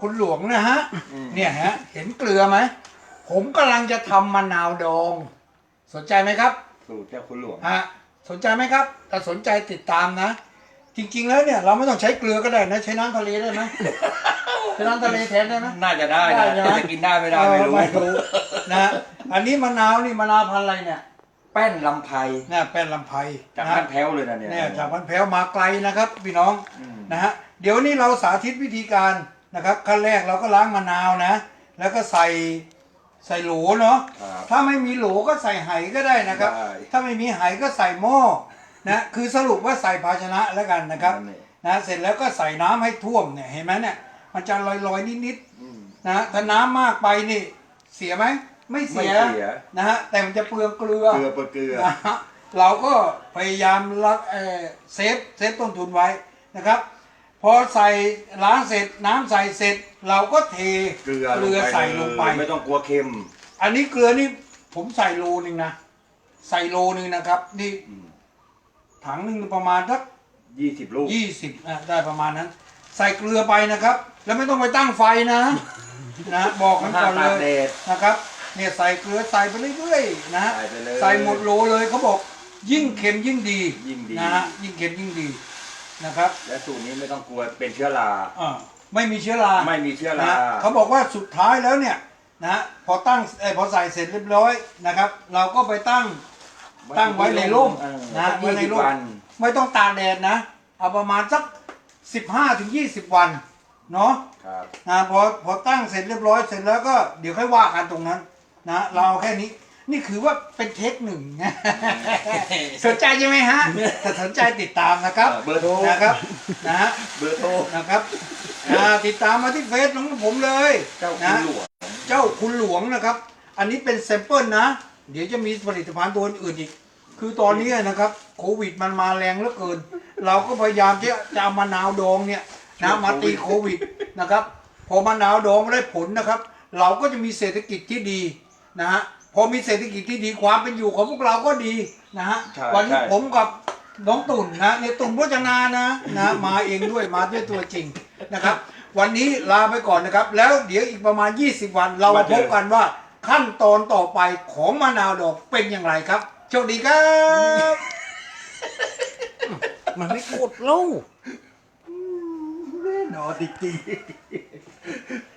คุณหลวงนะฮะ เนี่ยฮะ เห็นเกลือไหม ผมกำลังจะทำมะนาวดอง สนใจไหมครับ สูตรเจ้าคุณหลวง ฮะ สนใจไหมครับ ถ้าสนใจติดตามนะ จริง ๆ แล้วเนี่ย เราไม่ต้องใช้เกลือก็ได้นะ ใช้น้ำทะเลได้ไหม ใช้น้ำทะเลแทนได้ไหม น่าจะได้ได้นะใช่ไหมแต่จะกินได้ไม่ได้ไม่รู้ เออไม่รู้นะ อันนี้มะนาวนี่มะนาวพันธุ์อะไรเนี่ยแป้นลำไพรเนี่ยเป็นลำไพรจากนะบ้านแพ้วเลยนะเนี่ยเนี่ยจากพันแพ้วมาไกลนะครับ พี่น้อง อืมนะฮะ เดี๋ยวนี้เราสาธิตวิธีการ นะครับขั้นแรกเราก็ล้างมะนาวนะ แล้วก็ใส่ใส่โหลเนาะครับถ้าไม่มีโหลก็ใส่ไหก็ได้นะครับ ได้ ถ้าไม่มีไหก็ใส่หม้อนะคือสรุปว่าใส่ภาชนะแล้วกันนะครับนั่นเองนะเสร็จแล้วก็ใส่น้ำให้ท่วมเนี่ยเห็นไหมเนี่ยมันจะลอยๆนิดอืม ๆนะถ้าน้ำมากไปนี่เสียไหมไม่เสียไม่เสีย นะฮะแต่มันจะเปลืองเกลือ เกลือเปลือเกลือ นะฮะเราก็พยายามรักเอ่อเซฟเซฟต้นทุนไว้นะครับ พอใส่ล้างเสร็จน้ำใส่เสร็จ เราก็เทเกลือเกลือใส่ลงไป ไม่ต้องกลัวเค็ม อันนี้เกลือนี่ผมใส่โลนึงนะใส่โลนึงนะครับ นี่อืม ถังหนึ่งประมาณสักยี่สิบลูกยี่สิบนะได้ประมาณนั้น ใส่เกลือไปนะครับ แล้วไม่ต้องไปตั้งไฟนะนะบอกกันก่อนเลตากแดยด นะครับ เนี่ยใส่เกลือใส่ไปเรื่อยๆนะฮะใส่ไปเลยใส่หมดโลเลยเขาบอกยิ่งเค็มยิ่งดียิ่งดี นะฮะยิ่งเค็มยิ่งดี นะครับและสูตรนี้ไม่ต้องกลัวเป็นเชื้อราอ่าไม่มีเชื้อราไม่มีเชื้อนะราฮะเขาบอกว่าสุดท้ายแล้วเนี่ยนะพอตั้งเอยพอใส่เสร็จเรียบร้อยนะครับ เราก็ไปตั้ง ตั้งไว้ในร่มเออนะสักไว้ในยี่สิบร่มวันไม่ต้องตากแดดนะ เอาประมาณสัก 15ถึง20 วันเนาะครับ นะพอพอตั้งเสร็จเรียบร้อยเสร็จแล้วก็เดี๋ยวค่อยว่ากันตรงนั้นนะ เราเอาแค่นี้ นี่คือว่าเป็นเทคหนึ่งสนใจใช่ไหมฮะถ้าสนใจติดตามนะครับเบอร์โทรนะครับนะฮะเบอร์โทรนะครับอ่าติดตามมาที่เฟซของผมเลยเจ้าคุนะณหลวงเจ้าคุณหลวงนะครับ อันนี้เป็นแซมเปิลนะ เดี๋ยวจะมีผลิตภัณฑ์ตัวอื่นอีก คือตอนนี้นะครับโควิดมันมาแรงเหลือเกิน เราก็พยายามที่จะเอามะนาวดองเนี่ยนะมาตีโควิดนะครับ พอมะนาวดองได้ผลนะครับ เราก็จะมีเศรษฐกิจที่ดีนะฮะพ อมีเศรษฐกิจที่ดีความเป็นอยู่ของพวกเราก็ดีนะฮะใช่วันนี้ใช่ ผมกับน้องตุ่นนะในตุ่นพจนานะนะ มาเองด้วยมาด้วยตัวจริงนะครับ วันนี้ลาไปก่อนนะครับ แล้วเดี๋ยวอีกประมาณ 20 วันเรามาพบกันว่าขั้นตอนต่อไปของมะนาวดอกเป็นอย่างไรครับโชคดีครับ มันไม่กดเล่า แน่นอนจริงๆ